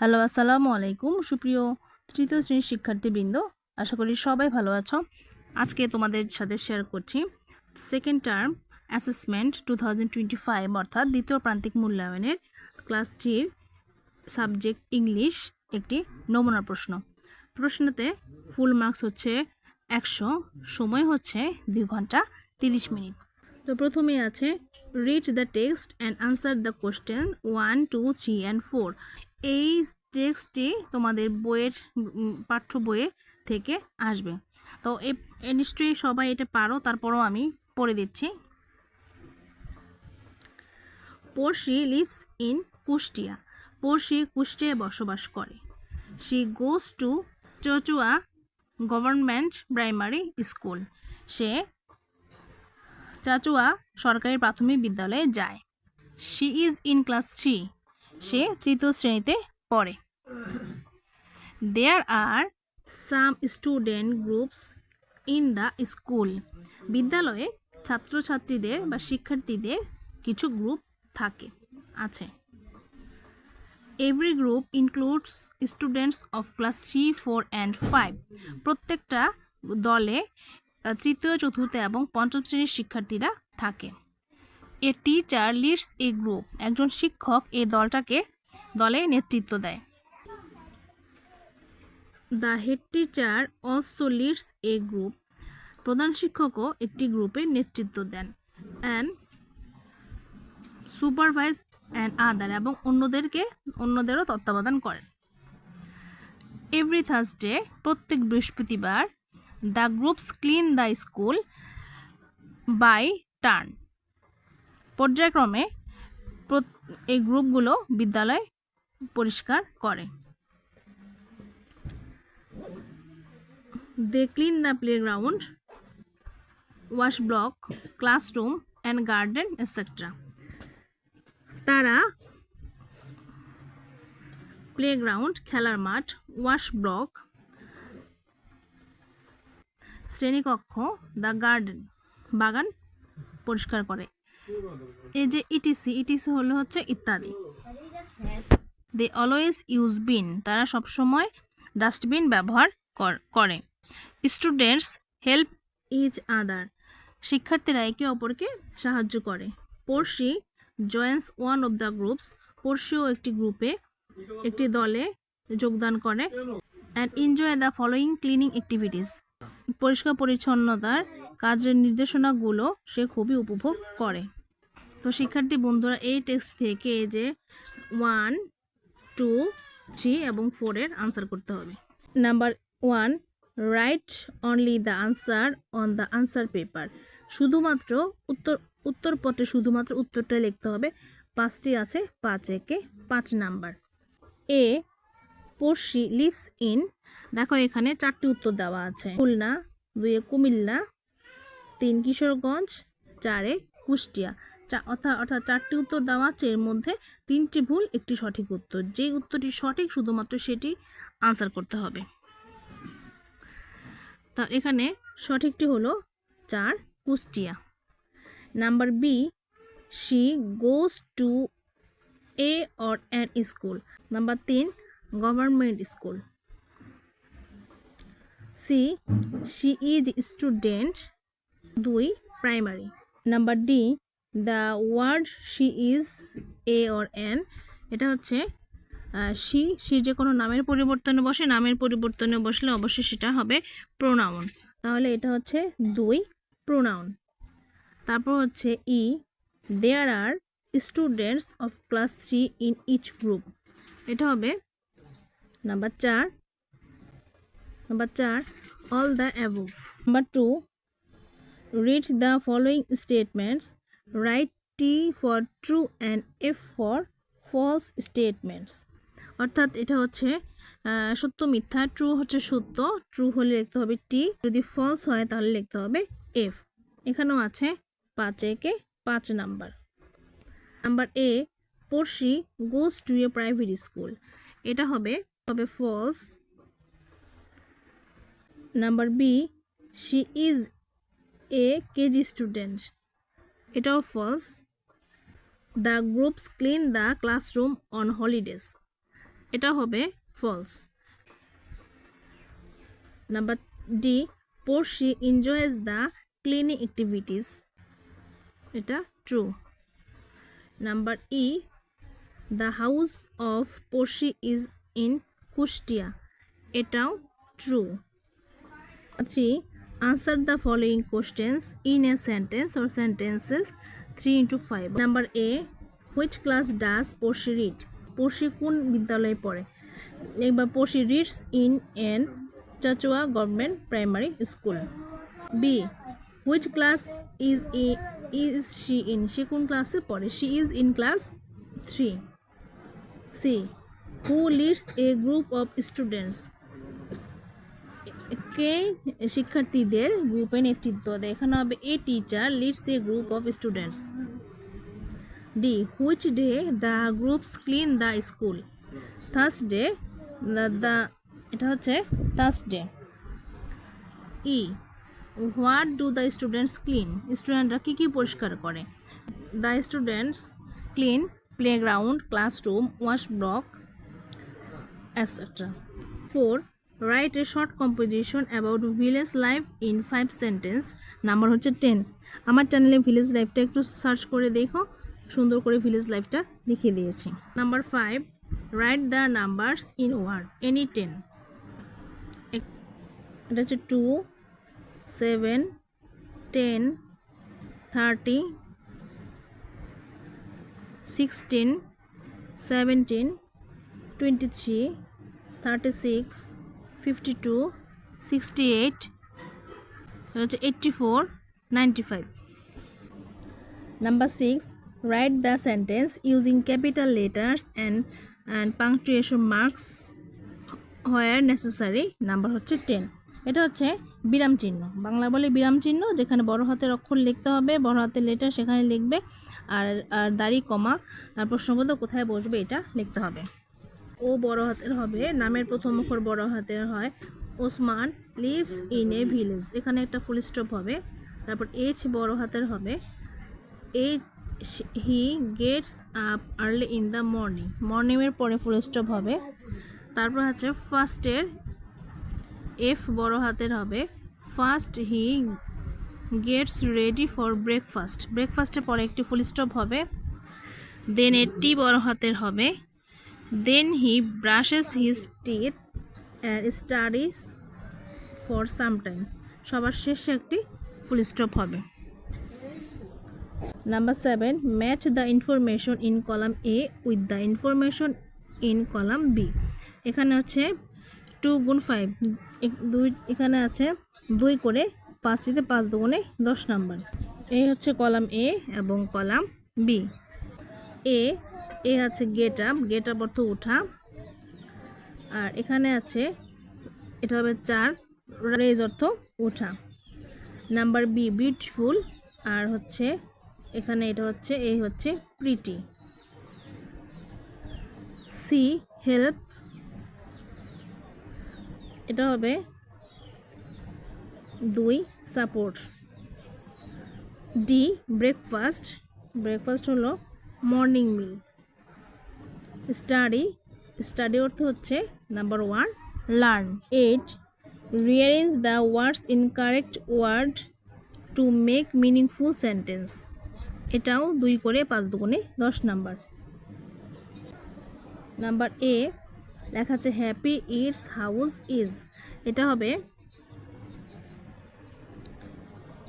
Hello, আসসালামু আলাইকুম সুপ্রিয় তৃতীয় শ্রেণির শিক্ষার্থীবৃন্দ। আশা করি সবাই ভালো আছো। আজকে তোমাদের সাথে শেয়ার করছি second term assessment two thousand অর্থাৎ দ্বিতীয় প্রান্তিক মূল্যায়নের ক্লাস থ্রির সাবজেক্ট ইংলিশ একটি নমুনা প্রশ্ন। প্রশ্নতে ফুল মার্কস হচ্ছে একশো, সময় হচ্ছে দুই ঘণ্টা তিরিশ মিনিট। তো প্রথমে আছে read the text and answer the question one two three and four এই টেক্সটটি তোমাদের বইয়ের পাঠ্য বইয়ে থেকে আসবে। তো এ নিশ্চয়ই সবাই এটা পারো, তারপরও আমি পড়ে দিচ্ছি। পড়শি লিভস ইন কুষ্টিয়া। পড়শি কুষ্টিয়ায় বসবাস করে। She goes to Chachua government primary school. সে চাচুয়া সরকারি প্রাথমিক বিদ্যালয়ে যায়। She is in class three সে তৃতীয় শ্রেণীতে পড়ে। There are some student groups in the school বিদ্যালয়ে ছাত্রছাত্রীদের বা শিক্ষার্থীদের কিছু গ্রুপ থাকে, আছে। Every group includes students of class three four and five প্রত্যেকটা দলে তৃতীয়, চতুর্থ এবং পঞ্চম শ্রেণির শিক্ষার্থীরা থাকে। A teacher leads a group একজন শিক্ষক এ দলটাকে দলে নেতৃত্ব দেয়। The head teacher also leads a group প্রধান শিক্ষকও একটি গ্রুপে নেতৃত্ব দেন। অ্যান্ড সুপারভাইজ অ্যান্ড আদার এবং অন্যদেরকে, অন্যদেরও তত্ত্বাবধান করেন। এভরি থার্সডে প্রত্যেক বৃহস্পতিবার the groups clean the school by turn. পর্যায়ক্রমে এই গ্রুপগুলো বিদ্যালয় পরিষ্কার করে। They clean the playground, wash block, classroom and garden etcetera তারা প্লেগ্রাউন্ড, খেলার মাঠ, ওয়াশ ব্লক শ্রেণীকক্ষ দ্য গার্ডেন বাগান পরিষ্কার করে। এই যে ইটিসি ইটিসি হলো হচ্ছে ইত্যাদি। দে অলওয়েজ ইউজ বিন তারা সবসময় ডাস্টবিন ব্যবহার কর- স্টুডেন্টস হেল্প ইচ আদার শিক্ষার্থীরা একে অপরকে সাহায্য করে। Porshi joins one of the groups পড়শিও একটি গ্রুপে, একটি দলে যোগদান করে। And enjoy the following cleaning activities পরিষ্কার পরিচ্ছন্নতার কাজের নির্দেশনাগুলো সে খুবই উপভোগ করে। তো শিক্ষার্থী বন্ধুরা, এই টেক্সট থেকে যে ওয়ান টু থ্রি এবং ফোরের আনসার করতে হবে। Number one write only the answer on the answer paper শুধুমাত্র উত্তর উত্তরপত্রে শুধুমাত্র উত্তরটা লিখতে হবে। পাঁচটি আছে, পাঁচ একে পাঁচ number A Porshi lives in দেখো এখানে চারটি উত্তর দেওয়া আছে। খুলনা, দুয়ে কুমিল্লা, তিন কিশোরগঞ্জ, চারে কুষ্টিয়া। চা অর্থাৎ অর্থাৎ চারটি উত্তর দেওয়া আছে, এর মধ্যে তিনটি ভুল, একটি সঠিক উত্তর। যে উত্তরটি সঠিক, শুধুমাত্র সেটি আনসার করতে হবে। তা এখানে সঠিকটি হলো চার, Kushtia. Number B she goes to a or an school number তিন government school. C she is student দুই primary. Number D, the word she is a or an. এটা হচ্ছে শি শি যে কোনো নামের পরিবর্তনে বসে, নামের পরিবর্তনে বসলে অবশ্যই সেটা হবে প্রোনাউন তাহলে এটা হচ্ছে দুই প্রোনাউন তারপর হচ্ছে E there are students of class three in each group এটা হবে নাম্বার চার নাম্বার চার all the above number two read the following statements. Write t for true and f for false statements. অর্থাৎ এটা হচ্ছে সত্য, মিথ্যা। ট্রু হচ্ছে সত্য। ট্রু হলে লিখতে হবে টি যদি ফলস হয়, তাহলে লিখতে হবে এফ এখানেও আছে পাঁচ একে পাঁচ number. Number A Porshi goes to a private school এটা হবে হবে false number B she is a KG student এটাও false the groups clean the classroom on holidays এটা হবে false number D Porshi enjoys the cleaning activities এটা true number E the house of Porshi is in Kushtia. এটাও true three answer the following questions in a sentence or sentences three into five number A which class does Porshi read পড়শি কোন বিদ্যালয়ে পড়ে? এবার Porshi reads in an Chachua government primary school B which class is is she in সে কোন ক্লাসে পড়ে? She is in class three C who leads a group of students কে শিক্ষার্থীদের গ্রুপে নেতৃত্ব দেয় এখানে হবে? A teacher leads a group of students D which day the groups clean the school Thursday the এটা হচ্ছে Thursday E what do the students clean স্টুডেন্টরা কী কী পরিষ্কার করে? The students clean playground classroom wash block etc. 4. Write a short composition about village life in 5 sentence. Number হচ্ছে 10. আমার চ্যানেলে ভিলেজ লাইফটা একটু সার্চ করে দেখো সুন্দর করে ভিলেজ লাইফটা দেখিয়ে দিয়েছি number 5. Write the numbers in word any 10. এটা হচ্ছে 2 7 10 30 16 17 23 36 52 68 হচ্ছে 84 95 number 6 write the sentence using capital letters and and punctuation marks where necessary. Number হচ্ছে 10 এটা হচ্ছে বিরাম চিহ্ন। বাংলা বলে বিরাম চিহ্ন, যেখানে বড় হাতের অক্ষর লিখতে হবে, বড় হাতের লেটার সেখানে লিখবে, আর আর দাড়ি, কমা, আর প্রশ্নবোধক কোথায় বসবে এটা লিখতে হবে। ও বড় হাতের হবে। নামের প্রথম অক্ষর বড় হাতের হয়। Osman lives in a village. এখানে একটা ফুল স্টপ হবে। তারপর এইচ বড় হাতের হবে। H he gets up early in the morning মর্নিংয়ের পরে ফুল স্টপ হবে। তারপর হচ্ছে ফার্স্টের এফ বড় হাতের হবে। First he gets ready for breakfast ব্রেকফাস্টের পরে একটি ফুল স্টপ হবে। দেন এটি বড় হাতের হবে। Then he brushes his teeth and studies for some time সবার শেষে একটি ফুল স্টপ হবে। Number seven match the information in column A with the information in column B এখানে হচ্ছে টু গুণ ফাইভ দুই, এখানে আছে দুই করে পাঁচটিতে পাঁচ দুগুণে দশ নাম্বার এই হচ্ছে কলাম এ এবং কলাম বি এ এ আছে গেট আপ গেট আপ অর্থ উঠা। আর এখানে আছে, এটা হবে চার রেজ অর্থ উঠা। নাম্বার বি বিউটিফুল আর হচ্ছে এখানে এটা হচ্ছে এই হচ্ছে প্রিটি সি হেল্প এটা হবে দুই সাপোর্ট ডি ব্রেকফাস্ট ব্রেকফাস্ট হলো মর্নিং মিল স্টাডি স্টাডি অর্থ হচ্ছে number one learn eight rearrange the words in correct word to make meaningful sentence এটাও দুই করে পাঁচ দুগুণে দশ নাম্বার নাম্বার এ লেখা আছে হ্যাপি ইটস হাউস ইজ এটা হবে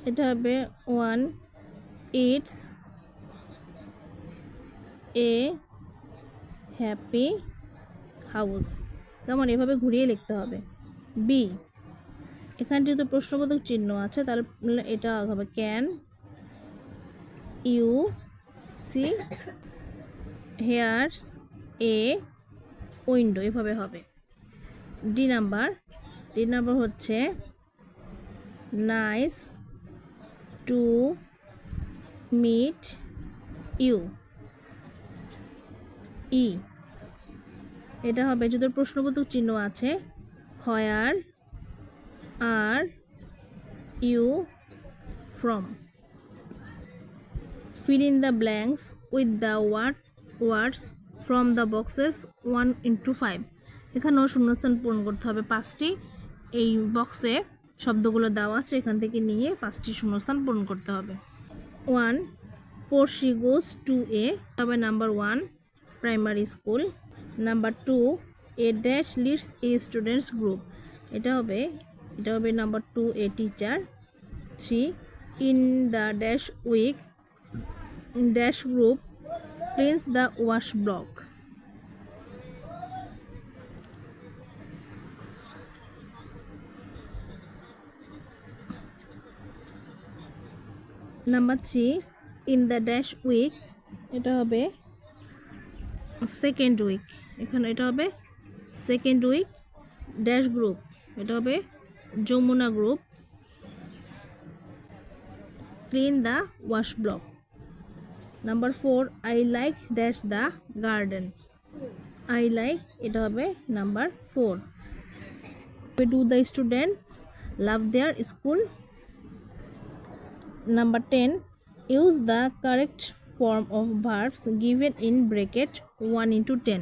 এটা হবে one it's a happy house. যেমন এভাবে ঘুরিয়ে লিখতে হবে। বি এখানে যেহেতু প্রশ্নবোধক চিহ্ন আছে, তাহলে এটা হবে can you see here's a window এভাবে হবে। ডি নাম্বার ডি নাম্বার হচ্ছে nice to meet you E. এটা হবে যদি প্রশ্নবোধক চিহ্ন আছে। Where are you, from. fill in the blanks with the word words from the boxes one into five. এখানেও শূন্যস্থান পূরণ করতে হবে পাঁচটি। এই বক্সে শব্দগুলো দেওয়া আছে, এখান থেকে নিয়ে পাঁচটি শূন্যস্থান পূরণ করতে হবে। One Porshi goes to a, তবে number one. Primary school number two a dash leads a students group এটা হবে এটা হবে number two a teacher three in the dash week dash group cleans the wash block number three in the dash week এটা হবে second week এখানে এটা হবে second week dash group এটা হবে Jamuna group clean the wash block number four I like dash the garden I like এটা হবে number four do the students love their school number ten use the correct form of verbs given in bracket one into ten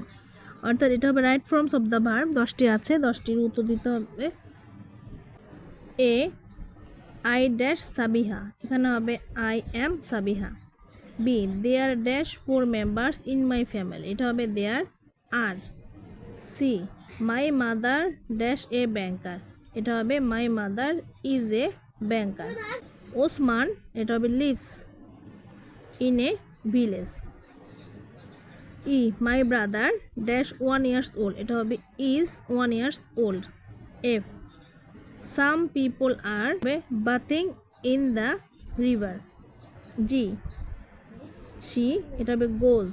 অর্থাৎ এটা হবে right forms of the verb দশটি আছে, দশটির উত্তর দিতে হবে এ আই ড্যাশ সাবিহা এখানে হবে I am Sabiha B there dash four members in my family এটা হবে there are C my mother dash a banker এটা হবে my mother is a banker Osman এটা হবে lives in a village. E, my brother, dash one years old. এটা হবে is one years old. F, some people are bathing in the river. G, she, এটা হবে goes,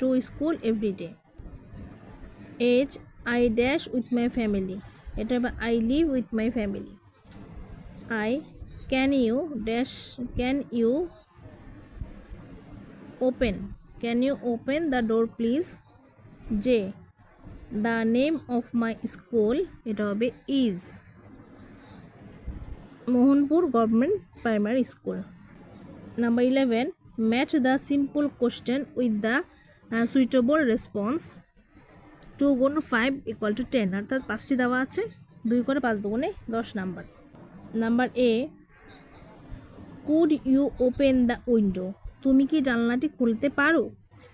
to school everyday H, I dash with my family. এটা হবে I live with my family. I, can you dash, can you open can you open the door please J the name of my school এটা হবে is Mohanpur government primary school number eleven match the simple question with the suitable response two গুণ five equal to ten অর্থাৎ পাঁচটি দেওয়া আছে, দুই করে পাঁচ দুগুণে দশ number number A could you open the window তুমি কি জানলাটি খুলতে পারো?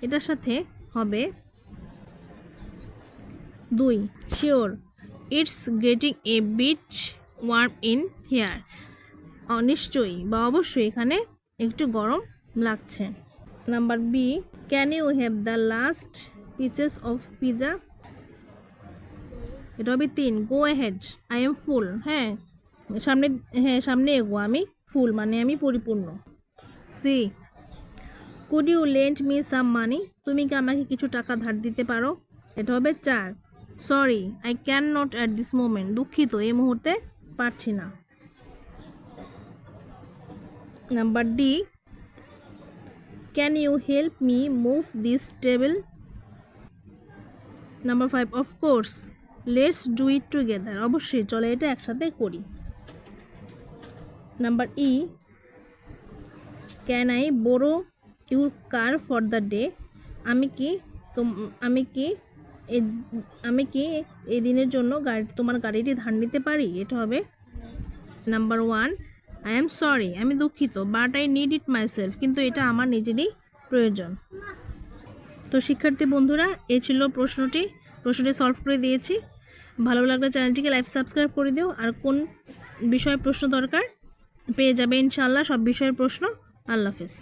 এটার সাথে হবে দুই sure it's getting a bit warm in here অনিশ্চয়ই বা অবশ্যই এখানে একটু গরম লাগছে। Number B can you have the last pieces of pizza এটা হবে তিন go ahead I am full হ্যাঁ সামনে হ্যাঁ সামনে এগো আমি ফুল মানে আমি পরিপূর্ণ। C could you lend me some money তুমি কি আমাকে কিছু টাকা ধার দিতে পারো? এটা হবে চার। Sorry I can not at this moment দুঃখিত, এই মুহূর্তে পারছি না। Number D can you help me move this table number five of course let's do it together অবশ্যই, চলে এটা একসাথে করি। Number E can I borrow your car for the day? আমি কি আমি কি আমি কি এই দিনের জন্য গাড়ি, তোমার গাড়িটি ধার নিতে পারি? এটা হবে number one. I am sorry আমি দুঃখিত but I need it myself কিন্তু এটা আমার নিজেরই প্রয়োজন। তো শিক্ষার্থী বন্ধুরা, এ ছিল প্রশ্নটি। প্রশ্নটি সলভ করে দিয়েছি। ভালো লাগলে চ্যানেলটিকে লাইভ সাবস্ক্রাইব করে দিও, আর কোন বিষয়ে প্রশ্ন দরকার, পেয়ে যাবে ইনশাআল্লাহ সব বিষয়ের প্রশ্ন। আল্লাহ হাফিজ।